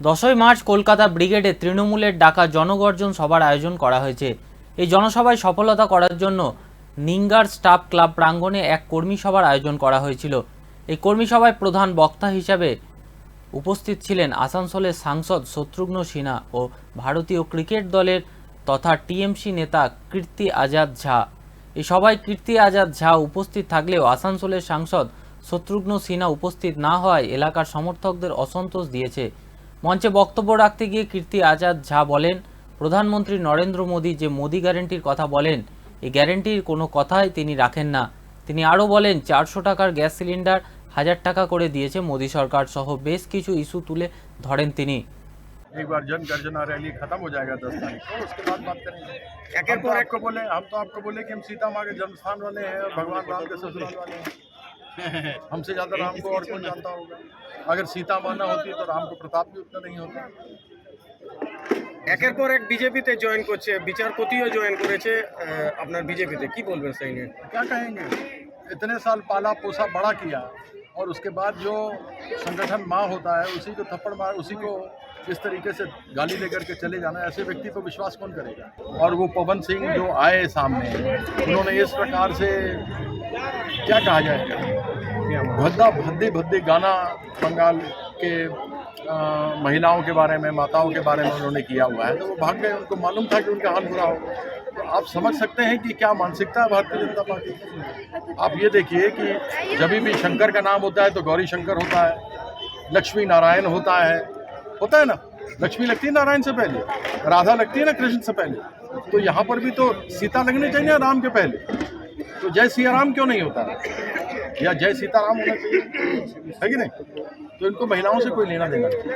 দশই মার্চ কলকাতা ব্রিগেডে তৃণমূলের ডাকা জনগর্জন সভার আয়োজন করা হয়েছে। এই জনসভায় সফলতা করার জন্য নিঙ্গার স্টাফ ক্লাব প্রাঙ্গণে এক কর্মী সভার আয়োজন করা হয়েছিল। এই কর্মী সভায় প্রধান বক্তা হিসাবে উপস্থিত ছিলেন আসানসোলের সাংসদ শত্রুঘ্ন সিনহা ও ভারতীয় ক্রিকেট দলের তথা টিএমসি নেতা কীর্তি আজাদ ঝা। এই সভায় কীর্তি আজাদ ঝা উপস্থিত থাকলেও আসানসোলের সাংসদ শত্রুঘ্ন সিনহা উপস্থিত না হওয়ায় এলাকার সমর্থকদের অসন্তোষ দিয়েছে। মঞ্চে বক্তব্য রাখতে গিয়ে কীর্তি আজাদ ঝা বলেন প্রধানমন্ত্রী নরেন্দ্র মোদী যে মোদি গ্যারেন্টির কথা বলেন এই গ্যারেন্টির কোনো কথাই তিনি রাখেন না তিনি আরও বলেন চারশো টাকার গ্যাস সিলিন্ডার হাজার টাকা করে দিয়েছে মোদী সরকার সহ বেশ কিছু ইস্যু তুলে ধরেন তিনি एक बार जन गर्जना रैली खत्म हो जाएगा दस तारीख को उसके बाद बात करेंगे एक हम तो और एक- आपको बोले हम तो आपको बोले कि हम सीता माँ के जन्म स्थान वाले हैं और भगवान राम के ससुराल वाले हैं हमसे ज्यादा राम को और कौन जानता होगा अगर सीता माँ ना होती तो राम को प्रताप भी उतना नहीं होता একের পর এক বিজেপিতে জয়েন করছে বিচারপতিও জয়েন করেছে আহ, আপনার বিজেপিতে কি বলবেন সেই নিয়ে क्या कहेंगे इतने साल पाला पोसा बड़ा किया और उसके बाद जो संगठन माँ होता है उसी को थप्पड़ मार उसी को इस तरीके से गाली लेकर के चले जाना ऐसे व्यक्ति पर विश्वास कौन करेगा और वो पवन सिंह जो आए सामने उन्होंने इस प्रकार से क्या कहा जाएगा भद्दा भद्दी भद्दी गाना बंगाल के अ, महिलाओं के बारे में माताओं के बारे में उन्होंने किया हुआ है। तो वो भाग गए उनको मालूम था कि उनका हाल बुरा होगा तो आप समझ सकते हैं कि क्या मानसिकता है भारतीय जनता पार्टी की? आप ये देखिए कि जब भी शंकर का नाम होता है तो गौरी शंकर होता है लक्ष्मी नारायण होता है। होता है ना? लक्ष्मी लगती है नारायण से पहले राधा लगती है ना कृष्ण से पहले। तो यहाँ पर भी तो सीता लगनी चाहिए राम के पहले। तो जय सिया राम क्यों नहीं होता? या जय सीताराम होना चाहिए। है कि नहीं? तो इनको महिलाओं से कोई लेना देना नहीं।